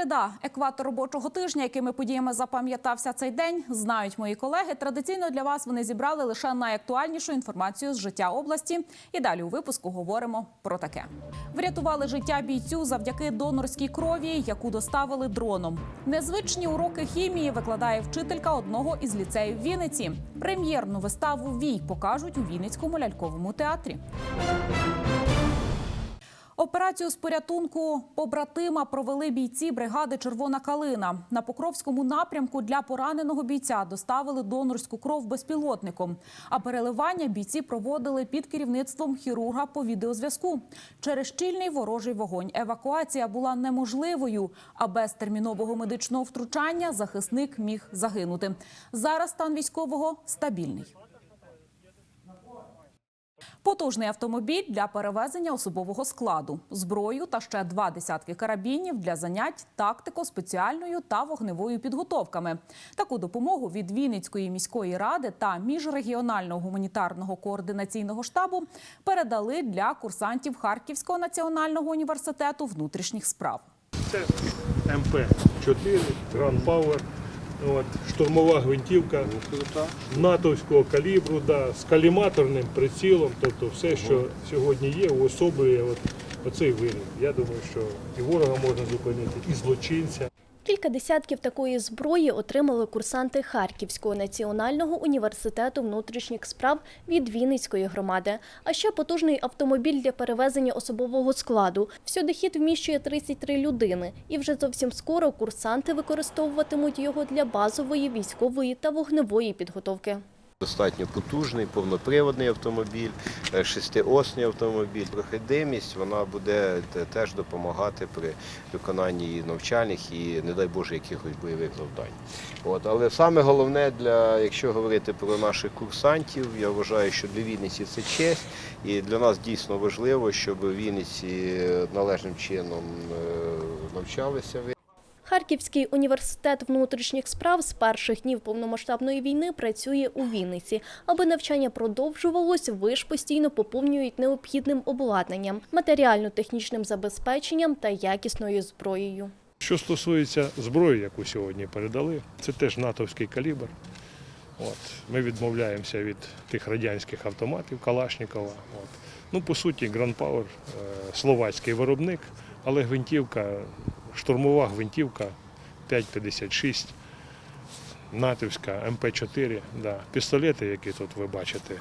Середа, екватор робочого тижня, якими подіями запам'ятався цей день, знають мої колеги. Традиційно для вас вони зібрали лише найактуальнішу інформацію з життя області. І далі у випуску говоримо про таке: врятували життя бійцю завдяки донорській крові, яку доставили дроном. Незвичні уроки хімії викладає вчителька одного із ліцеїв Вінниці. Прем'єрну виставу Вій покажуть у Вінницькому ляльковому театрі. Операцію з порятунку побратима провели бійці бригади Червона калина. На Покровському напрямку для пораненого бійця доставили донорську кров безпілотником. А переливання бійці проводили під керівництвом хірурга по відеозв'язку. Через щільний ворожий вогонь евакуація була неможливою, а без термінового медичного втручання захисник міг загинути. Зараз стан військового стабільний. Потужний автомобіль для перевезення особового складу, зброю та ще два десятки карабінів для занять тактико-спеціальною та вогневою підготовками. Таку допомогу від Вінницької міської ради та міжрегіонального гуманітарного координаційного штабу передали для курсантів Харківського національного університету внутрішніх справ. Це МП-4, Grand Power, от, штурмова гвинтівка натовського калібру, да, з каліматорним прицілом, тобто все, що сьогодні є, уособлює от, оцей виріб. Я думаю, що і ворога можна зупинити, і злочинця. Кілька десятків такої зброї отримали курсанти Харківського національного університету внутрішніх справ від Вінницької громади. А ще потужний автомобіль для перевезення особового складу. Всюди хід вміщує 33 людини. І вже зовсім скоро курсанти використовуватимуть його для базової військової та вогневої підготовки. Достатньо потужний, повноприводний автомобіль, е, шестиосний автомобіль. Проходимість вона буде теж допомагати при виконанні навчальних і, не дай Боже, якихось бойових завдань. От, але саме головне для, якщо говорити про наших курсантів, я вважаю, що для Вінниці це честь, і для нас дійсно важливо, щоб Вінниці належним чином е, навчалися. Харківський університет внутрішніх справ з перших днів повномасштабної війни працює у Вінниці. Аби навчання продовжувалось, виш постійно поповнюють необхідним обладнанням, матеріально-технічним забезпеченням та якісною зброєю. Що стосується зброї, яку сьогодні передали, це теж натовський калібр. От. Ми відмовляємося від тих радянських автоматів Калашникова. От. Ну, по суті, Power е, словацький виробник, але гвинтівка, штурмова гвинтівка 5,56, натівська МП4, да. пістолети, які тут ви бачите,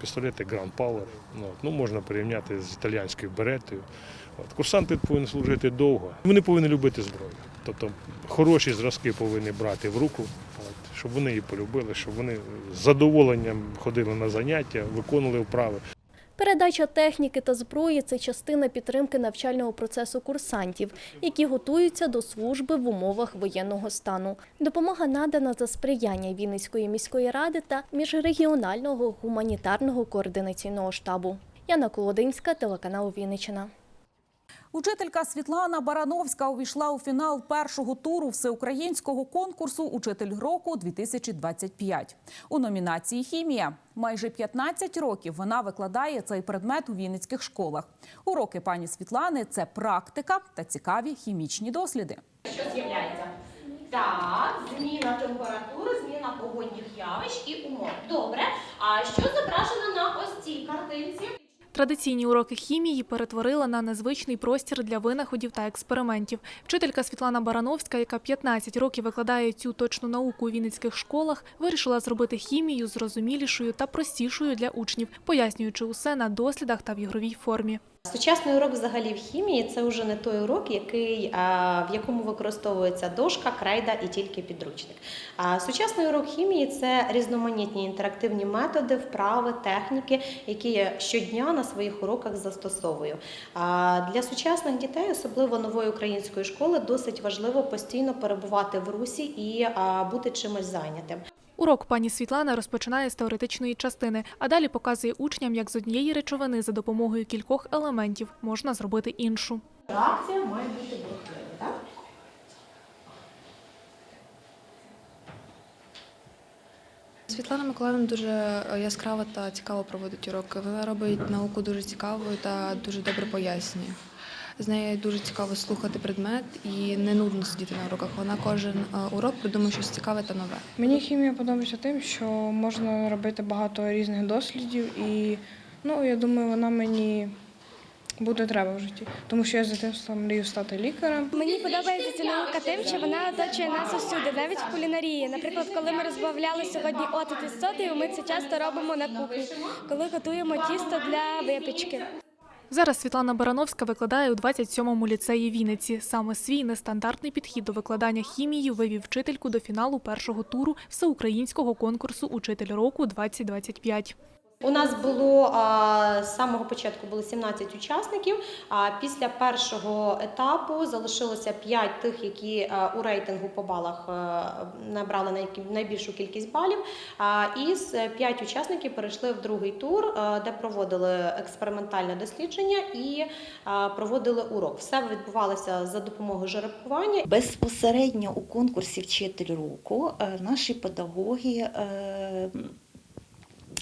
пістолети Grand Power. Ну, ну, можна порівняти з італійською беретою. От. Курсанти повинні служити довго. Вони повинні любити зброю. Тобто хороші зразки повинні брати в руку, щоб вони її полюбили, щоб вони з задоволенням ходили на заняття, виконували вправи. Передача техніки та зброї це частина підтримки навчального процесу курсантів, які готуються до служби в умовах воєнного стану. Допомога надана за сприяння Вінницької міської ради та міжрегіонального гуманітарного координаційного штабу. Яна Колодинська, телеканал Вінниччина. Учителька Світлана Барановська увійшла у фінал першого туру всеукраїнського конкурсу Учитель року 2025 у номінації Хімія. Майже 15 років вона викладає цей предмет у вінницьких школах. Уроки пані Світлани це практика та цікаві хімічні досліди. Що з'являється? Так, зміна температури, зміна погодних явищ і умов. Добре. А що зображено на ось цій картинці? Традиційні уроки хімії перетворила на незвичний простір для винаходів та експериментів. Вчителька Світлана Барановська, яка 15 років викладає цю точну науку у вінницьких школах, вирішила зробити хімію зрозумілішою та простішою для учнів, пояснюючи усе на дослідах та в ігровій формі. Сучасний урок взагалі в хімії це вже не той урок, який, в якому використовується дошка, крайда і тільки підручник. А сучасний урок хімії це різноманітні інтерактивні методи, вправи, техніки, які я щодня на своїх уроках застосовую. А для сучасних дітей, особливо нової української школи, досить важливо постійно перебувати в русі і бути чимось зайнятим. Урок пані Світлана розпочинає з теоретичної частини, а далі показує учням, як з однієї речовини за допомогою кількох елементів можна зробити іншу. Реакція має бути бурхлива, так? Світлана Миколаївна дуже е, яскраво та цікаво проводить уроки. Вона робить науку дуже цікавою та дуже добре пояснює. З нею дуже цікаво слухати предмет і не нудно сидіти на уроках. Вона кожен е, урок придумує щось цікаве та нове. Мені хімія подобається тим, що можна робити багато різних дослідів, і ну, я думаю, вона мені буде треба в житті, тому що я з дитинства мрію стати лікарем. Мені подобається ця наука тим, що вона оточує нас усюди, навіть в кулінарії. Наприклад, коли ми розбавляли сьогодні отит із содою, ми це часто робимо на кухні, коли готуємо тісто для випічки. Зараз Світлана Барановська викладає у 27-му ліцеї Вінниці. Саме свій нестандартний підхід до викладання хімії вивів вчительку до фіналу першого туру всеукраїнського конкурсу Учитель року 2025. У нас було з самого початку було 17 учасників. А після першого етапу залишилося 5 тих, які у рейтингу по балах набрали най- найбільшу кількість балів. І з 5 учасників перейшли в другий тур, де проводили експериментальне дослідження і проводили урок. Все відбувалося за допомогою жеребкування. Безпосередньо у конкурсі Вчитель року е, наші педагоги е,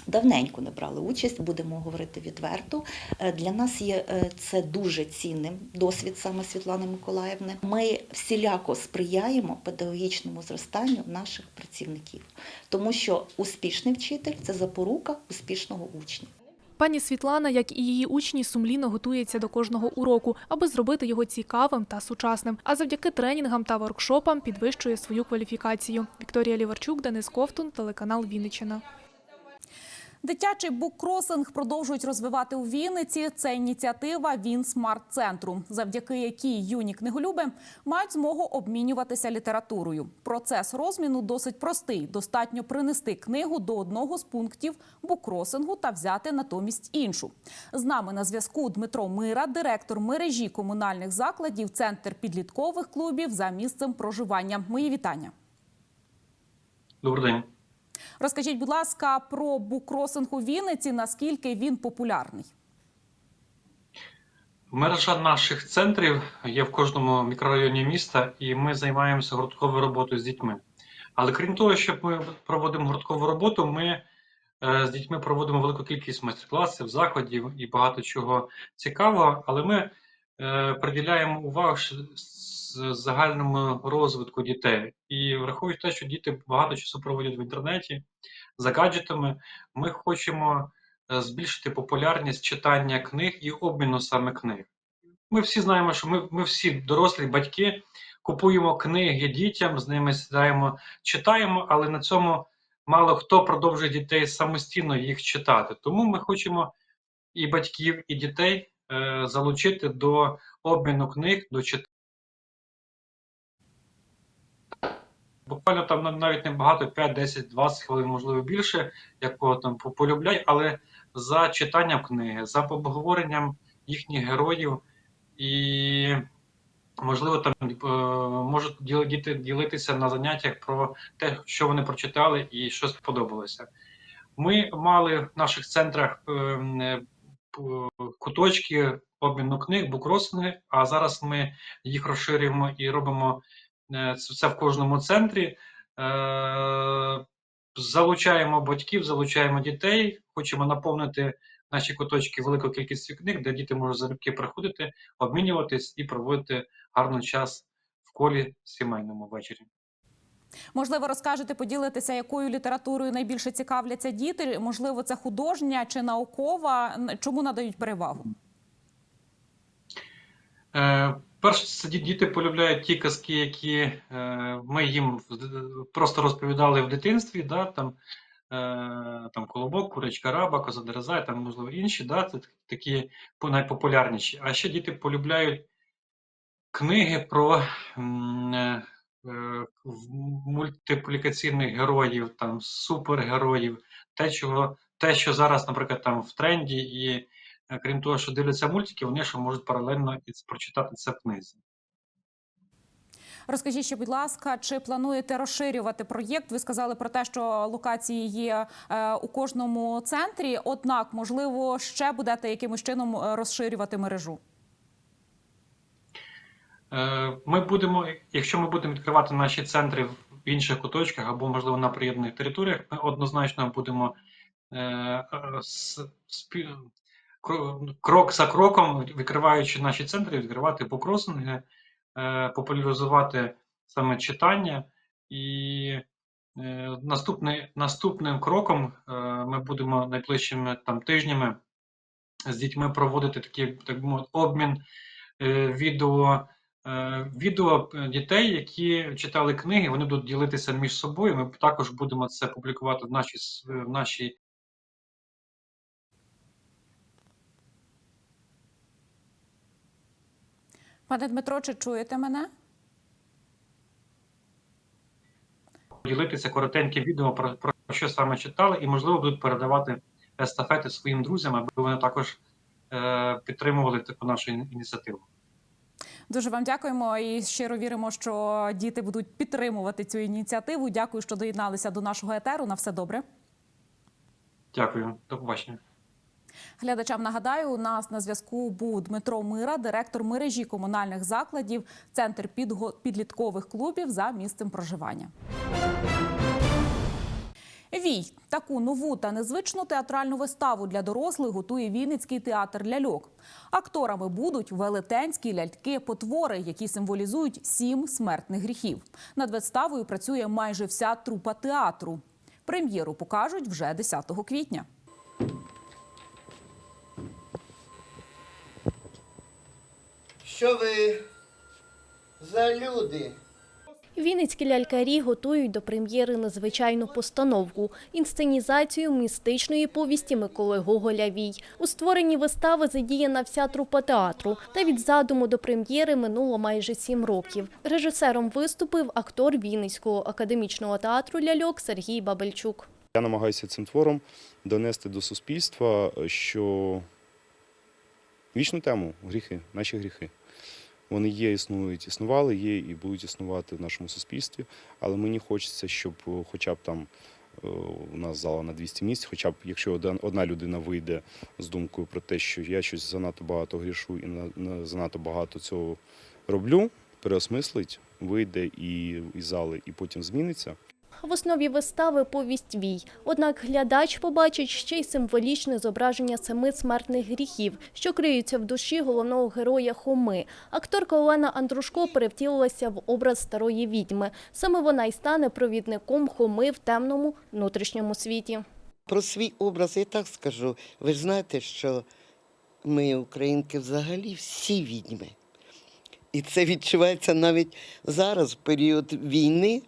давненько не брали участь, будемо говорити відверто. Е, Для нас є е, це дуже цінним досвід саме Світлани Миколаївни. Ми всіляко сприяємо педагогічному зростанню наших працівників, тому що успішний вчитель це запорука успішного учня. Пані Світлана, як і її учні, сумлінно готується до кожного уроку, аби зробити його цікавим та сучасним. А завдяки тренінгам та воркшопам підвищує свою кваліфікацію. Вікторія Ліварчук, Денис Ковтун, телеканал Вінниччина. Дитячий буккросинг продовжують розвивати у Вінниці. Це ініціатива Він Смарт Центру, завдяки якій юні книголюби мають змогу обмінюватися літературою. Процес розміну досить простий. Достатньо принести книгу до одного з пунктів буккросингу та взяти натомість іншу. З нами на зв'язку Дмитро Мира, директор мережі комунальних закладів, центр підліткових клубів за місцем проживання. Мої вітання. Добрий день. Розкажіть, будь ласка, про буккросинг у Вінниці, наскільки він популярний? Мережа наших центрів є в кожному мікрорайоні міста, і ми займаємося гуртковою роботою з дітьми. Але крім того, що ми проводимо гурткову роботу, ми е, з дітьми проводимо велику кількість майстер-класів, заходів і багато чого цікавого. Але ми е, приділяємо увагу з- загальному розвитку дітей. І враховуючи те, що діти багато часу проводять в інтернеті за гаджетами, ми хочемо е, збільшити популярність читання книг і обміну саме книг. Ми всі знаємо, що ми, ми всі дорослі батьки купуємо книги дітям, з ними сідаємо, читаємо, але на цьому мало хто продовжує дітей самостійно їх читати. Тому ми хочемо і батьків, і дітей е, залучити до обміну книг, до читання. Буквально там навіть не багато, 5, 10, 20 хвилин, можливо, більше, як кого там по- полюблять, але за читанням книги, за обговоренням їхніх героїв і, можливо, там е, можуть діти ділитися на заняттях про те, що вони прочитали і що сподобалося. Ми мали в наших центрах е, е, куточки обміну книг, букросинги, а зараз ми їх розширюємо і робимо це це в кожному центрі. Е, Залучаємо батьків, залучаємо дітей, хочемо наповнити наші куточки великою кількістю книг, де діти можуть залюбки приходити, обмінюватись і проводити гарний час в колі сімейному ввечері. Можливо, розкажете, поділитеся, якою літературою найбільше цікавляться діти? Можливо, це художня чи наукова? Чому надають перевагу? Е, перше, діти полюбляють ті казки, які е, ми їм просто розповідали в дитинстві, да, там, е, там Колобок, Курочка Раба, Коза Дереза, там, можливо, інші, да, це такі найпопулярніші. А ще діти полюбляють книги про е, е, мультиплікаційних героїв, там, супергероїв, те, чого, те, що зараз, наприклад, там в тренді, і е, крім того, що дивляться мультики, вони ще можуть паралельно прочитати це в книзі. Розкажіть ще, будь ласка, чи плануєте розширювати проєкт? Ви сказали про те, що локації є е, у кожному центрі. Однак, можливо, ще будете якимось чином е, розширювати мережу. Е, Ми будемо, якщо ми будемо відкривати наші центри в інших куточках або, можливо, на приєднаних територіях, ми однозначно будемо крок за кроком, відкриваючи наші центри, відкривати букросинги, е, популяризувати саме читання. І е, наступний, наступним кроком е, ми будемо найближчими там тижнями з дітьми проводити такий так би обмін відео, відео дітей, які читали книги, вони будуть ділитися між собою. Ми також будемо це публікувати в нашій в нашій Пане Дмитро, чи чуєте мене? ділитися коротеньке відео про, про що саме читали, і можливо будуть передавати естафети своїм друзям, аби вони також е, підтримували таку нашу ініціативу. Дуже вам дякуємо і щиро віримо, що діти будуть підтримувати цю ініціативу. Дякую, що доєдналися до нашого етеру. На все добре. Дякую, до побачення. Глядачам нагадаю, у нас на зв'язку був Дмитро Мира, директор мережі комунальних закладів, центр підліткових клубів за місцем проживання. Вій таку нову та незвичну театральну виставу для дорослих готує Вінницький театр ляльок. Акторами будуть велетенські ляльки-потвори, які символізують сім смертних гріхів. Над виставою працює майже вся трупа театру. Прем'єру покажуть вже 10 квітня. Що ви за люди? Вінницькі лялькарі готують до прем'єри незвичайну постановку – інсценізацію містичної повісті Миколи Гоголя «Вій». У створенні вистави задіяна вся трупа театру. Та від задуму до прем'єри минуло майже сім років. Режисером виступив актор Вінницького академічного театру ляльок Сергій Бабельчук. Я намагаюся цим твором донести до суспільства, що вічну тему гріхи, наші гріхи. Вони є, існують, існували, є і будуть існувати в нашому суспільстві. Але мені хочеться, щоб е, хоча б там е, у нас зала на 200 місць, хоча б якщо одна людина вийде з думкою про те, що я щось занадто багато грішу і на- на- занадто багато цього роблю, переосмислить, вийде і і зали, і потім зміниться. В основі вистави повість «Вій». Однак глядач побачить ще й символічне зображення семи смертних гріхів, що криються в душі головного героя Хоми. Акторка Олена Андрушко перевтілилася в образ старої відьми. Саме вона й стане провідником Хоми в темному внутрішньому світі. Про свій образ я так скажу. Ви ж знаєте, що ми, українки, взагалі всі відьми. І це відчувається навіть зараз, в період війни,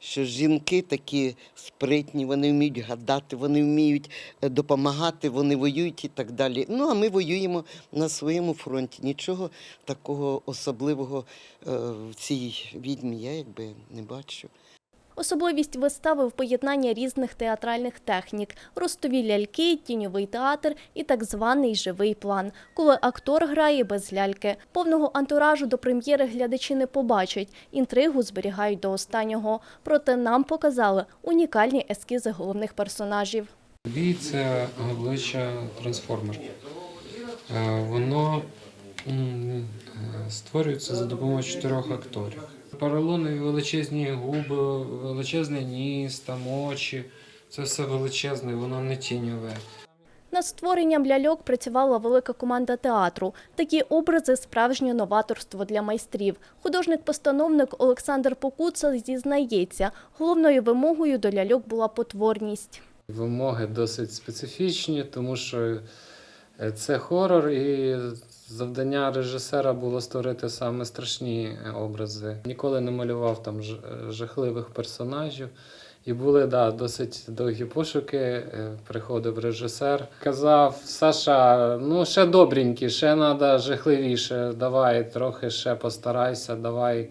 що жінки такі спритні, вони вміють гадати, вони вміють е, допомагати, вони воюють і так далі. Ну, а ми воюємо на своєму фронті. Нічого такого особливого е, в цій відьмі я якби не бачу. Особливість вистави в поєднанні різних театральних технік – ростові ляльки, тіньовий театр і так званий живий план, коли актор грає без ляльки. Повного антуражу до прем'єри глядачі не побачать, інтригу зберігають до останнього. Проте нам показали унікальні ескізи головних персонажів. Вій це обличчя трансформер. Е, Воно е, створюється за допомогою чотирьох акторів. Поролонові величезні губи, величезний ніс, там очі. Це все величезне, воно не тіньове. Над створенням ляльок працювала велика команда театру. Такі образи – справжнє новаторство для майстрів. Художник-постановник Олександр Покуца зізнається, головною вимогою до ляльок була потворність. Вимоги досить специфічні, тому що е, це хорор, і завдання режисера було створити саме страшні образи. Ніколи не малював там е, жахливих персонажів. І були да, досить довгі пошуки. Е, Приходив режисер, казав: Саша, ну ще добренький, ще треба жахливіше. Давай трохи ще постарайся, давай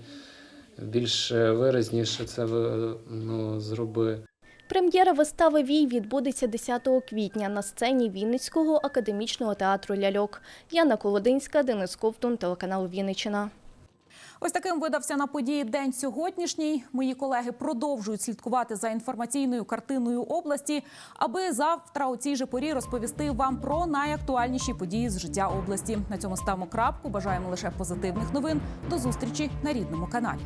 більш виразніше це ну, зроби. Прем'єра вистави «Вій» відбудеться 10 квітня на сцені Вінницького академічного театру ляльок. Яна Колодинська, Денис Ковтун, телеканал Вінниччина. Ось таким видався на події день сьогоднішній. Мої колеги продовжують слідкувати за інформаційною картиною області, аби завтра у цій же порі розповісти вам про найактуальніші події з життя області. На цьому ставимо крапку. Бажаємо лише позитивних новин. До зустрічі на рідному каналі.